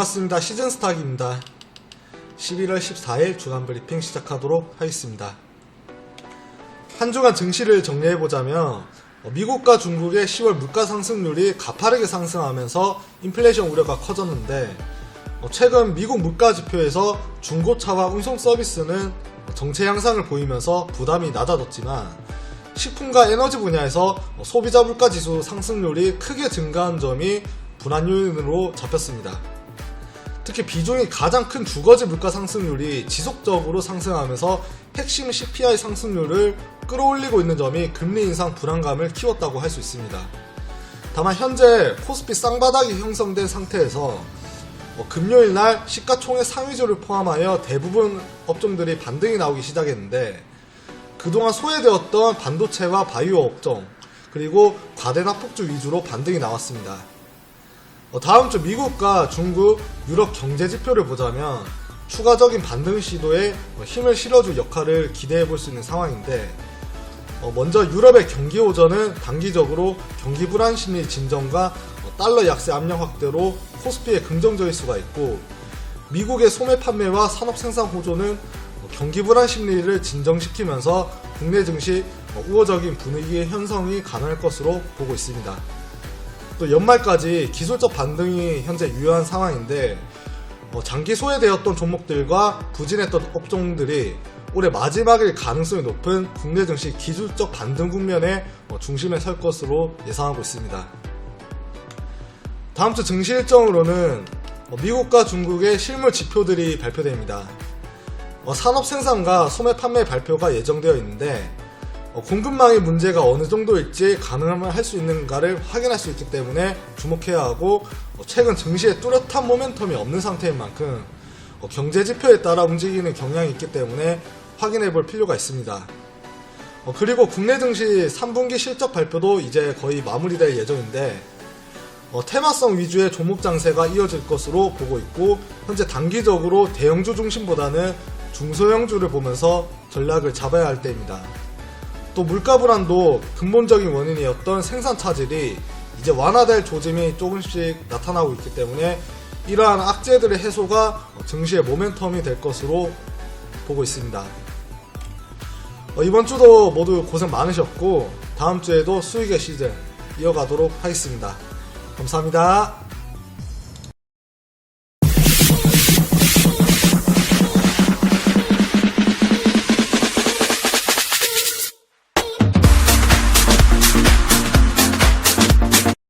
반갑습니다. 시즌 스탁입니다. 11월 14일 주간 브리핑 시작하도록 하겠습니다. 한 주간 증시를 정리해보자면 어, 미국과 중국의 10월 물가 상승률이 가파르게 상승하면서 인플레이션 우려가 커졌는데 어, 최근 미국 물가 지표에서 중고차와 운송 서비스는 정체 향상을 보이면서 부담이 낮아졌지만 식품과 에너지 분야에서 어, 소비자 물가 지수 상승률이 크게 증가한 점이 불안 요인으로 잡혔습니다. 특히 비중이 가장 큰 주거지 물가 상승률이 지속적으로 상승하면서 핵심 CPI 상승률을 끌어올리고 있는 점이 금리 인상 불안감을 키웠다고 할 수 있습니다. 다만 현재 코스피 쌍바닥이 형성된 상태에서 어, 금요일 날 시가총액 상위주를 포함하여 대부분 업종들이 반등이 나오기 시작했는데 그동안 소외되었던 반도체와 바이오 업종 그리고 과대나 폭주 위주로 반등이 나왔습니다. 어, 다음 주 미국과 중국, 유럽 경제 지표를 보자면 추가적인 반등 시도에 어, 힘을 실어줄 역할을 기대해 볼 수 있는 상황인데 어, 먼저 유럽의 경기 호전은 단기적으로 경기 불안 심리 진정과 어, 달러 약세 압력 확대로 코스피에 긍정적일 수가 있고 미국의 소매 판매와 산업 생산 호조는 어, 경기 불안 심리를 진정시키면서 국내 증시 어, 우호적인 분위기의 형성이 가능할 것으로 보고 있습니다. 또 연말까지 기술적 반등이 현재 유효한 상황인데 어, 장기 소외되었던 종목들과 부진했던 업종들이 올해 마지막일 가능성이 높은 국내 증시 기술적 반등 국면의 어, 중심에 설 것으로 예상하고 있습니다. 다음 주 증시 일정으로는 어, 미국과 중국의 실물 지표들이 발표됩니다. 어, 산업 생산과 소매 판매 발표가 예정되어 있는데 어, 공급망의 문제가 어느 정도일지 가능할 수 있는가를 확인할 수 있기 때문에 주목해야 하고 어, 최근 증시에 뚜렷한 모멘텀이 없는 상태인 만큼 어, 경제 지표에 따라 움직이는 경향이 있기 때문에 확인해 볼 필요가 있습니다. 어, 그리고 국내 증시 3분기 실적 발표도 이제 거의 마무리될 예정인데 어, 테마성 위주의 종목 장세가 이어질 것으로 보고 있고 현재 단기적으로 대형주 중심보다는 중소형주를 보면서 전략을 잡아야 할 때입니다. 또 물가 불안도 근본적인 원인이었던 생산 차질이 이제 완화될 조짐이 조금씩 나타나고 있기 때문에 이러한 악재들의 해소가 증시의 모멘텀이 될 것으로 보고 있습니다. 어, 이번 주도 모두 고생 많으셨고 다음 주에도 수익의 시즌 이어가도록 하겠습니다. 감사합니다.